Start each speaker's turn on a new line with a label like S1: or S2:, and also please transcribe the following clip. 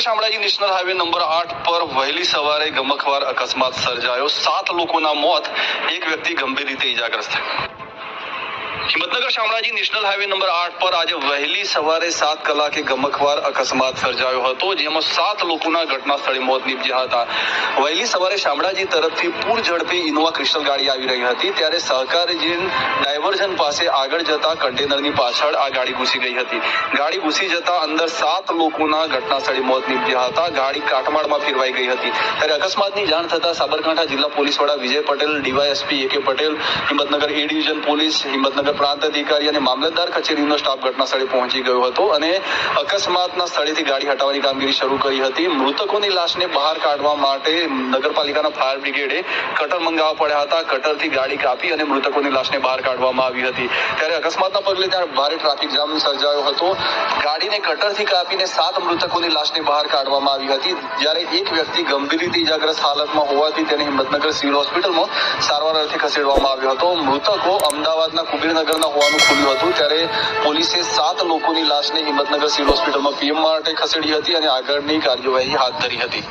S1: National highway number આઠ પર વહેલી સવારે ગમખવાર અકસ્માત સર્જાયો. સાત લોકોના મોત, એક વ્યક્તિ ગંભીર રીતે ઇજાગ્રસ્ત Himmatnagar Shamlaji national highway number આઠ પર આજે વહેલી સવારે સાત કલાકે ગમખવાર અકસ્માત સર્જાયો હતો, જેમાં સાત લોકોના ઘટના સ્થળે મોત નીપજ્યા હતા. વહેલી સવારે શામળાજી તરફથી પૂર ઝડપે ઇનોવા ક્રિસ્ટલ ગાડી આવી રહી હતી. ત્યારે સહકારીજીન ડાયવર્ઝન પાસે આગળ જતા કન્ટેનરની પાછળ આ ગાડી ઘૂસી ગઈ હતી. ગાડી ઘૂસી જતા અંદર સાત લોકોના ઘટના સ્થળે મોત નીપજ્યા હતા. ગાડી કાટમાળમાં ફેરવાઈ ગઈ હતી. ત્યારે અકસ્માતની જાણ થતા સાબરકાંઠા જિલ્લા પોલીસ વડા વિજય Patel, DYSP A K Patel, Himmatnagar A division police, Himmatnagar પ્રાંત અધિકારી અને મામલતદાર કચેરીનો સ્ટાફ ઘટના સ્થળે પહોંચી ગયો હતો અને અકસ્માતના સ્થળેથી ગાડી હટાવવાની કામગીરી શરૂ કરી હતી. મૃતકોની લાશને બહાર કાઢવા માટે નગરપાલિકાના ફાયર બ્રિગેડે કટર મંગાવવા પડ્યા હતા. કટરથી ગાડી કાપી અને મૃતકોની લાશને બહાર કાઢવામાં આવી હતી. ત્યારે અકસ્માતના પગલે ત્યાં ભારે ટ્રાફિક જામ સર્જાયો હતો. ગાડીને કટરથી કાપીને સાત મૃતકોની લાશને બહાર કાઢવામાં આવી હતી. જ્યારે એક વ્યક્તિ ગંભીર રીતે ઇજાગ્રસ્ત હાલતમાં હોવાથી તેને હિંમતનગર સિવિલ હોસ્પિટલમાં સારવાર અર્થે ખસેડવામાં આવ્યો હતો. મૃતકો અમદાવાદના કુબેરનગરના હોવાનું ખુલ્યું હતું. ત્યારે પોલીસે સાત લોકોની લાશને હિંમતનગર સિવિલ હોસ્પિટલમાં પીએમ માટે ખસેડી હતી અને આગળની કાર્યવાહી હાથ ધરી હતી.